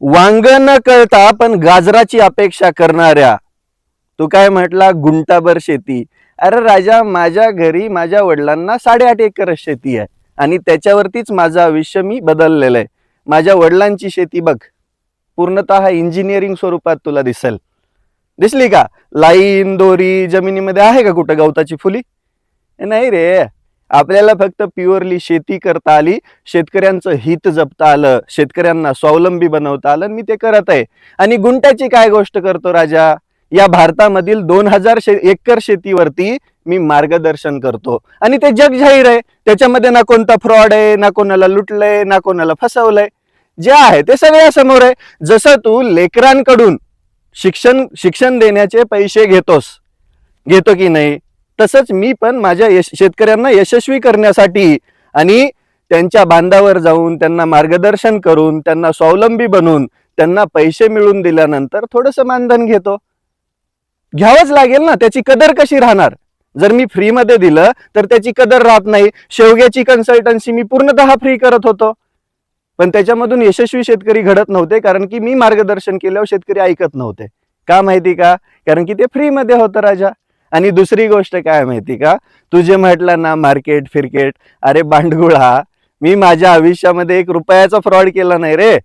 वांग न कळता पण गाजराची अपेक्षा करणाऱ्या. तू काय म्हटला? गुंटाभर शेती. अरे राजा माझ्या घरी माझ्या वडिलांना साडेआठ एकर शेती आहे आणि त्याच्यावरतीच माझं आयुष्य मी बदललेलं आहे. माझ्या वडिलांची शेती बघ. पूर्णतः इंजिनिअरिंग स्वरूपात तुला दिसेल. दिसली का? लाईन दोरी जमिनीमध्ये आहे का कुठं गवताची फुली? नाही रे. आपल्याला फक्त प्युअरली शेती करता आली शेतकऱ्यांचं हित जपता आलं शेतकऱ्यांना स्वावलंबी बनवता आलं आणि मी ते करत आहे. आणि गुंट्याची काय गोष्ट करतो राजा? या भारतामधील दोन हजार शे एकर शेतीवरती मी मार्गदर्शन करतो. आणि ते जग जाहीर आहे. त्याच्यामध्ये ना कोणता फ्रॉड आहे ना कोणाला लुटलंय ना कोणाला फसवलंय. जे आहे ते सगळ्यासमोर आहे. जसं तू लेकरांकडून शिक्षण शिक्षण देण्याचे पैसे घेतोस. घेतो की नाही? तसंच मी पण माझ्या यश शेतकऱ्यांना यशस्वी करण्यासाठी आणि त्यांच्या बांधावर जाऊन त्यांना मार्गदर्शन करून त्यांना स्वावलंबी बनवून त्यांना पैसे मिळवून दिल्यानंतर थोडंसं मानधन घेतो. घ्यावंच लागेल ना त्याची कदर कशी राहणार? जर मी फ्रीमध्ये दिलं तर त्याची कदर राहत नाही. शेवग्याची कन्सल्टन्सी मी पूर्णतः फ्री करत होतो. पण त्याच्यामधून यशस्वी शेतकरी घडत नव्हते कारण की मी मार्गदर्शन केल्यावर शेतकरी ऐकत नव्हते. का माहिती का? कारण की ते फ्रीमध्ये होतं राजा. आणि दुसरी गोष्ट काय माहिती का? तू जे म्हटलं ना मार्केट फिरकेट अरे बांडगुळा मी माझ्या आयुष्यामध्ये एक रुपयाचा फ्रॉड केला नाही रे.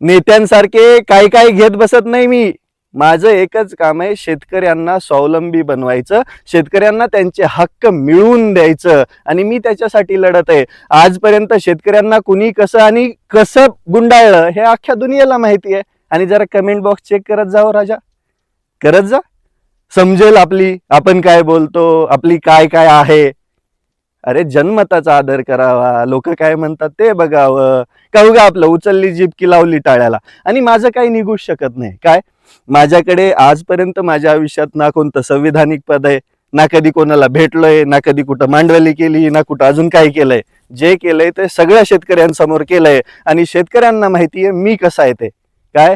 नेत्यांसारखे काय काय घेत बसत नाही मी. माझं एकच काम आहे शेतकऱ्यांना स्वावलंबी बनवायचं शेतकऱ्यांना त्यांचे हक्क मिळवून द्यायचं आणि मी त्याच्यासाठी लढत आहे. आजपर्यंत शेतकऱ्यांना कुणी कसं आणि कसं गुंडाळलं हे अख्ख्या दुनियेला माहिती आहे. आणि जरा कमेंट बॉक्स चेक करत जाओ राजा. करत जा. समजेल आपली आपण काय बोलतो आपली काय काय आहे. अरे जनमताचा आदर करावा. लोक काय म्हणतात ते बघावं. का उगा आपलं उचलली जीप की लावली टाळ्याला? आणि माझं काही निघूच शकत नाही. काय? माझ्याकडे आजपर्यंत माझ्या आयुष्यात ना कोणतं संविधानिक पद आहे ना कधी कोणाला भेटलोय ना कधी कुठं मांडवली केली ना कुठं अजून काय केलंय. जे केलंय ते सगळ्या शेतकऱ्यांसमोर केलंय. आणि शेतकऱ्यांना माहितीये मी कसा आहे ते. काय?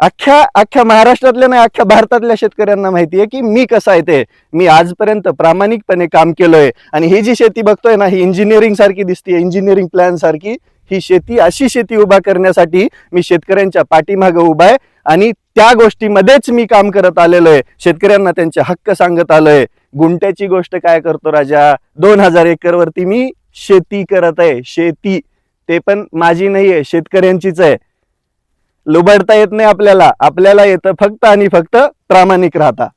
अख्ख्या अख्ख्या महाराष्ट्रातल्या नाही अख्ख्या भारतातल्या शेतकऱ्यांना माहिती आहे की मी कसं आहे ते. मी आजपर्यंत प्रामाणिकपणे काम केलंय आणि ही जी शेती बघतोय ना ही इंजिनिअरिंग सारखी दिसते इंजिनिअरिंग प्लॅन सारखी. ही शेती अशी शेती उभा करण्यासाठी मी शेतकऱ्यांच्या पाठीमागे उभा आहे आणि त्या गोष्टीमध्येच मी काम करत आलेलो आहे. शेतकऱ्यांना त्यांचे हक्क सांगत आलोय. गुंट्याची गोष्ट काय करतो राजा? दोन हजार एकर वरती मी शेती करत आहे. शेती. ते पण माझी नाही आहे शेतकऱ्यांचीच आहे. लुबडता येत नाही आपल्याला. आपल्याला येतं फक्त आणि फक्त प्रामाणिक राहता.